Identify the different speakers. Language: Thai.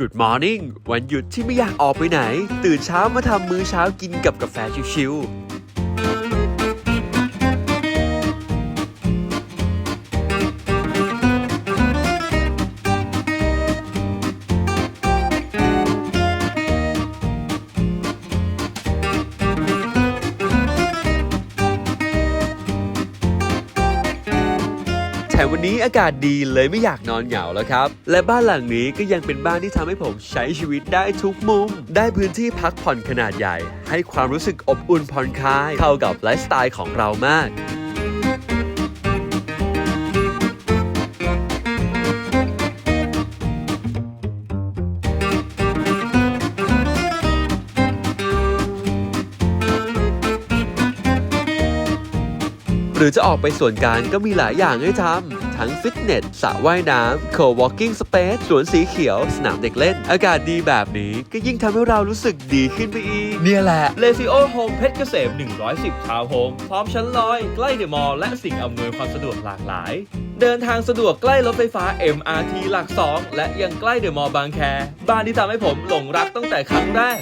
Speaker 1: Good morning วันหยุดที่ไม่อยากออกไปไหน ตื่นเช้ามาทำมื้อเช้ากินกับกาแฟชิวๆ แถมวันนี้อากาศดีเลยไม่อยากนอนเหงาแล้วครับ และบ้านหลังนี้ก็ยังเป็นบ้านที่ทำให้ผมใช้ชีวิตได้ทุกมุม ได้พื้นที่พักผ่อนขนาดใหญ่ ให้ความรู้สึกอบอุ่นผ่อนคลายเข้ากับไลฟ์สไตล์ของเรามาก รือจะออกไปส่วนกลางก็มีหลายอย่างให้ทำ ทั้งฟิตเนสสระว่ายน้ำ co-working space สวนสีเขียว สนามเด็กเล่น อากาศดีแบบนี้ก็ยิ่งทำให้เรารู้สึกดีขึ้นไปอีก เนี่ยแหละ
Speaker 2: เลซิโอโฮมเพชรเกษม 110 ทาวน์โฮม พร้อมชั้นลอย ใกล้เดอะมอลล์และสิ่งอำนวยความสะดวกหลากหลาย เดินทางสะดวกใกล้รถไฟฟ้า MRT หลัก 2 และยังใกล้เดอะมอลล์บางแค บ้านที่ทำให้ผมหลงรักตั้งแต่ครั้งแรก